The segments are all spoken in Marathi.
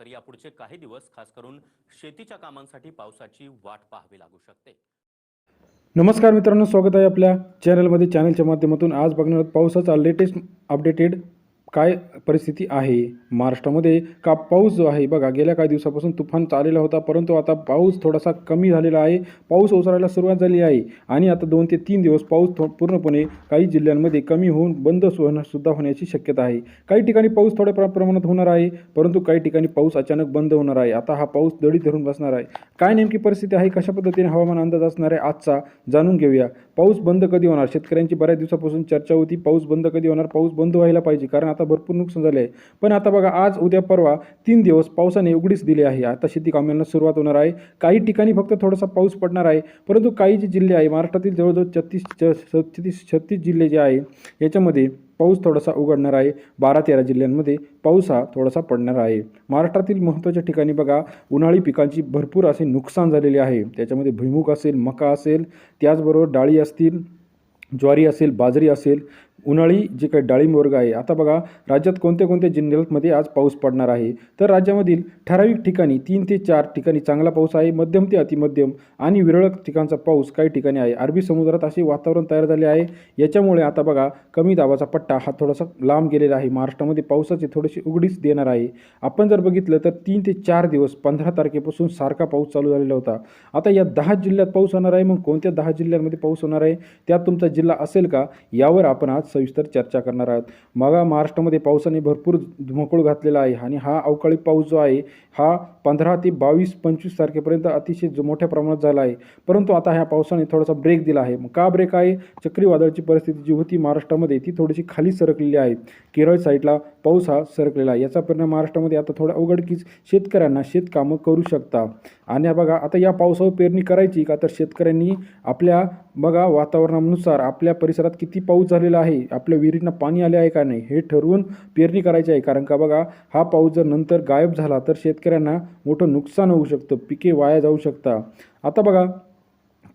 तर यापुढचे काही दिवस खास करून शेतीच्या कामांसाठी पावसाची वाट पाहावी लागू शकते. नमस्कार मित्रांनो स्वागत आहे आपल्या चॅनलमध्ये चॅनलच्या माध्यमातून आज बघणार पावसाचा लेटेस्ट अपडेटेड काय परिस्थिती आहे? महाराष्ट्रामध्ये का पाऊस जो आहे बघा गेल्या काही दिवसापासून तुफान चाललेला होता परंतु आता पाऊस थोडासा कमी झालेला आहे. पाऊस ओसरायला सुरुवात झाली आहे आणि आता दोन ते तीन दिवस पाऊस थो पूर्णपणे काही जिल्ह्यांमध्ये कमी होऊन बंद सुद्धा होण्याची शक्यता आहे. काही ठिकाणी पाऊस थोड्या प्र- प्रमाणात होणार आहे परंतु काही ठिकाणी पाऊस अचानक बंद होणार आहे. आता हा पाऊस दडी धरून बसणार आहे. काय नेमकी परिस्थिती आहे कशा पद्धतीने हवामान अंदाज असणार आहे आजचा जाणून घेऊया. पाऊस बंद कधी होणार? शेतकऱ्यांची बऱ्याच दिवसापासून चर्चा होती पाऊस बंद कधी होणार? पाऊस बंद व्हायला पाहिजे कारण आता भरपूर नुकसान झाले आहे पण आता बघा आज उद्या परवा तीन दिवस पावसाने उघडीच दिली आहे. आता शेती कामांना सुरुवात होणार आहे. काही ठिकाणी फक्त थोडासा पाऊस पडणार आहे. परंतु काही जे जिल्हे आहे महाराष्ट्रातील जवळजवळ छत्तीस छत्तीस छत्तीस जिल्हे जे आहे याच्यामध्ये पाऊस थोडासा उघडणार आहे. बारा तेरा जिल्ह्यांमध्ये पाऊस हा थोडासा पडणार आहे. महाराष्ट्रातील महत्त्वाच्या ठिकाणी बघा उन्हाळी पिकांची भरपूर असे नुकसान झालेले आहे. त्याच्यामध्ये भुईमुग असेल मका असेल त्याचबरोबर डाळी असतील ज्वारी असेल बाजरी असेल उन्हाळी जे काही डाळिंब वर्ग आहे आता बघा राज्यात कोणत्या कोणत्या जिल्ह्यांमध्ये आज पाऊस पडणार आहे? तर राज्यामधील ठराविक ठिकाणी तीन ते चार ठिकाणी चांगला पाऊस आहे मध्यम ते अतिमध्यम आणि विरळक ठिकाणचा पाऊस काही ठिकाणी आहे. अरबी समुद्रात असे वातावरण तयार झाले आहे. याच्यामुळे आता बघा कमी दाबाचा पट्टा हा थोडासा लांब गेलेला आहे. महाराष्ट्रामध्ये पावसाचे थोडेसे उघडीच देणार आहे. आपण जर बघितलं तर तीन ते चार दिवस पंधरा तारखेपासून सारखा पाऊस चालू झालेला होता. आता या दहा जिल्ह्यात पाऊस होणार आहे मग कोणत्या दहा जिल्ह्यांमध्ये पाऊस होणार आहे? त्यात तुमचा जिल्हा असेल का? यावर आपण आज सविस्तर चर्चा करणार आहोत. मग महाराष्ट्रामध्ये पावसाने भरपूर धुमाकूळ घातलेला आहे आणि हा अवकाळी पाऊस जो आहे हा पंधरा ते बावीस पंचवीस तारखेपर्यंत अतिशय मोठ्या प्रमाणात झाला आहे. परंतु आता ह्या पावसाने थोडासा ब्रेक दिला आहे. मग का ब्रेक आहे? चक्रीवादळाची परिस्थिती जी होती महाराष्ट्रामध्ये ती थोडीशी खाली सरकलेली आहे. केरळ साईडला पाऊस हा सरकलेला आहे. याचा परिणाम महाराष्ट्रामध्ये आता थोडा अवघडकीच शेतकऱ्यांना शेतकामं करू शकता. आणि बघा आता या पावसावर पेरणी करायची का? तर शेतकऱ्यांनी आपल्या बघा वातावरणानुसार आपल्या परिसरात किती पाऊस झालेला आहे? आपल्या विहिरींना पाणी आले आहे का नाही? हे ठरवून पेरणी करायची आहे. कारण का बघा हा पाऊस जर नंतर गायब झाला तर शेतकऱ्यांना मोठं नुकसान होऊ शकतं पिके वाया जाऊ शकता. आता बघा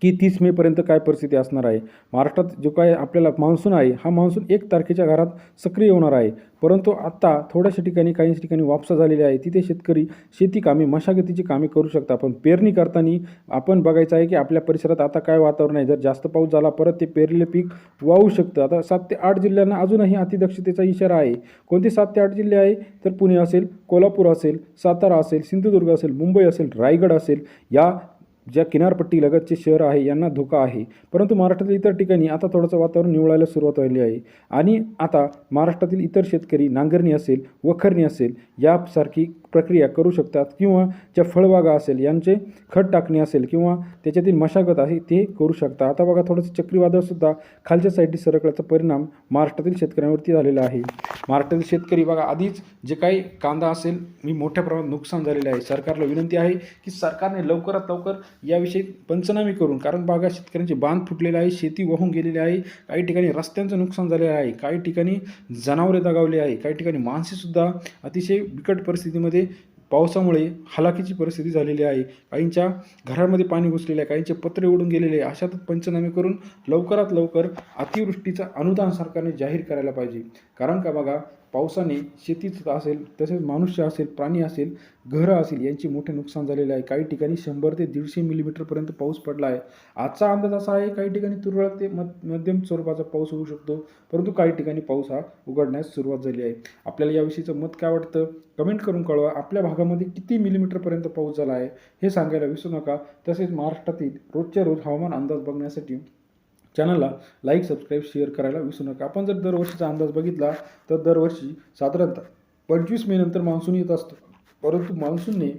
की तीस मेपर्यंत काय परिस्थिती असणार आहे? महाराष्ट्रात जो काय आपल्याला मान्सून आहे हा मान्सून एक तारखेच्या घरात सक्रिय होणार आहे. परंतु आत्ता थोड्याशा ठिकाणी काही ठिकाणी वापसा झालेली आहे. तिथे शेतकरी शेती कामे मशागतीची कामे करू शकता पण पेरणी करताना आपण बघायचं आहे की आपल्या परिसरात आता काय वातावरण आहे? जर जास्त पाऊस झाला परत ते पेरलेले पीक वाहू शकतं. आता सात ते आठ जिल्ह्यांना अजूनही अतिदक्षतेचा इशारा आहे. कोणते सात ते आठ जिल्हे आहे? तर पुणे असेल कोल्हापूर असेल सातारा असेल सिंधुदुर्ग असेल मुंबई असेल रायगड असेल. या ज्या किनारपट्टीलगतचे शहर आहे यांना धोका आहे. परंतु महाराष्ट्रातील इतर ठिकाणी आता थोडंसं वातावरण निवळायला सुरुवात व्हायली आहे. आणि आता महाराष्ट्रातील इतर शेतकरी नांगरणी असेल वखरणी असेल यासारखी प्रक्रिया करू शकतात किंवा ज्या फळबागा असेल यांचे खत टाकणे असेल किंवा त्याच्यातील मशागत आहे ते करू शकता आता बघा थोडंसं चक्रीवादळसुद्धा खालच्या साईडने सरकल्याचा परिणाम महाराष्ट्रातील शेतकऱ्यांवरती झालेला आहे. महाराष्ट्रातील शेतकरी बघा आधीच जे काही कांदा असेल मी मोठ्या प्रमाणात नुकसान झालेलं आहे. सरकारला विनंती आहे की सरकारने लवकरात लवकर याविषयी पंचनामे करून कारण बघा शेतकऱ्यांचे बांध फुटलेले आहे शेती वाहून गेलेली आहे काही ठिकाणी रस्त्यांचं नुकसान झालेलं आहे काही ठिकाणी जनावरे दगावली आहे. काही ठिकाणी माणसेसुद्धा अतिशय बिकट परिस्थितीमध्ये पावसामुळे हलाखीची परिस्थिती झालेली आहे. काहींच्या घरामध्ये पाणी घुसलेले आहे. काहींचे पत्रे उडून गेलेले आहे. अशातच पंचनामे करून लवकरात लवकर अतिवृष्टीचं अनुदान सरकारने जाहीर करायला पाहिजे. कारण का बघा पावसाने शेतीचं असेल तसेच मनुष्य असेल प्राणी असेल घरं असेल यांचे मोठे नुकसान झालेले आहे. काही ठिकाणी शंभर ते दीडशे मिलीमीटरपर्यंत पाऊस पडला आहे. आजचा अंदाज असा आहे काही ठिकाणी तुरळक ते मध्यम स्वरूपाचा पाऊस होऊ शकतो परंतु काही ठिकाणी पाऊस हा उघडण्यास सुरुवात झाली आहे. आपल्याला याविषयीचं मत काय वाटतं? कमेंट करून कळवा. आपल्या भागामध्ये किती मिलीमीटरपर्यंत पाऊस झाला आहे हे सांगायला विसरू नका. तसेच महाराष्ट्रातील रोजच्या रोज हवामान अंदाज बघण्यासाठी चॅनलला लाईक सबस्क्राईब शेअर करायला विसरू नका. आपण जर दरवर्षीचा अंदाज बघितला तर दरवर्षी साधारणतः पंचवीस मे नंतर मान्सून येत असतो. परंतु मान्सूनने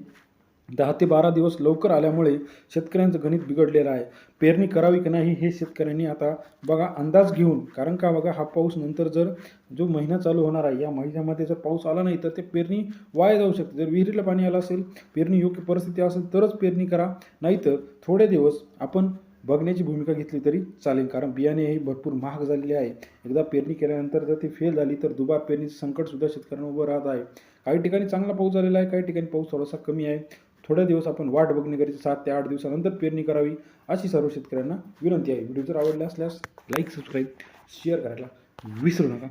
दहा ते बारा दिवस लवकर आल्यामुळे शेतकऱ्यांचं गणित बिघडलेलं आहे. पेरणी करावी की नाही हे शेतकऱ्यांनी आता बघा अंदाज घेऊन. कारण का बघा हा पाऊस नंतर जर जो महिना चालू होणार आहे या महिन्यामध्ये जर पाऊस आला नाही तर ते पेरणी वाया जाऊ शकते. जर विहिरीला पाणी आलं असेल पेरणी योग्य परिस्थिती असेल तरच पेरणी करा. नाहीतर थोडे दिवस आपण बघण्याची भूमिका घेतली तरी चालेल. कारण बियाणे हे भरपूर महाग झालेले आहे. एकदा पेरणी केल्यानंतर जर ती फेल झाली तर दुबार पेरणीचं संकटसुद्धा शेतकऱ्यांना उभं राहत आहे. काही ठिकाणी चांगला पाऊस झालेला आहे काही ठिकाणी पाऊस थोडासा कमी आहे. थोड्या दिवस आपण वाट बघणे गरजेचं सात ते आठ दिवसानंतर पेरणी करावी अशी सर्व शेतकऱ्यांना विनंती आहे. व्हिडिओ जर आवडला असल्यास लाईक सबस्क्राईब शेअर करायला विसरू नका.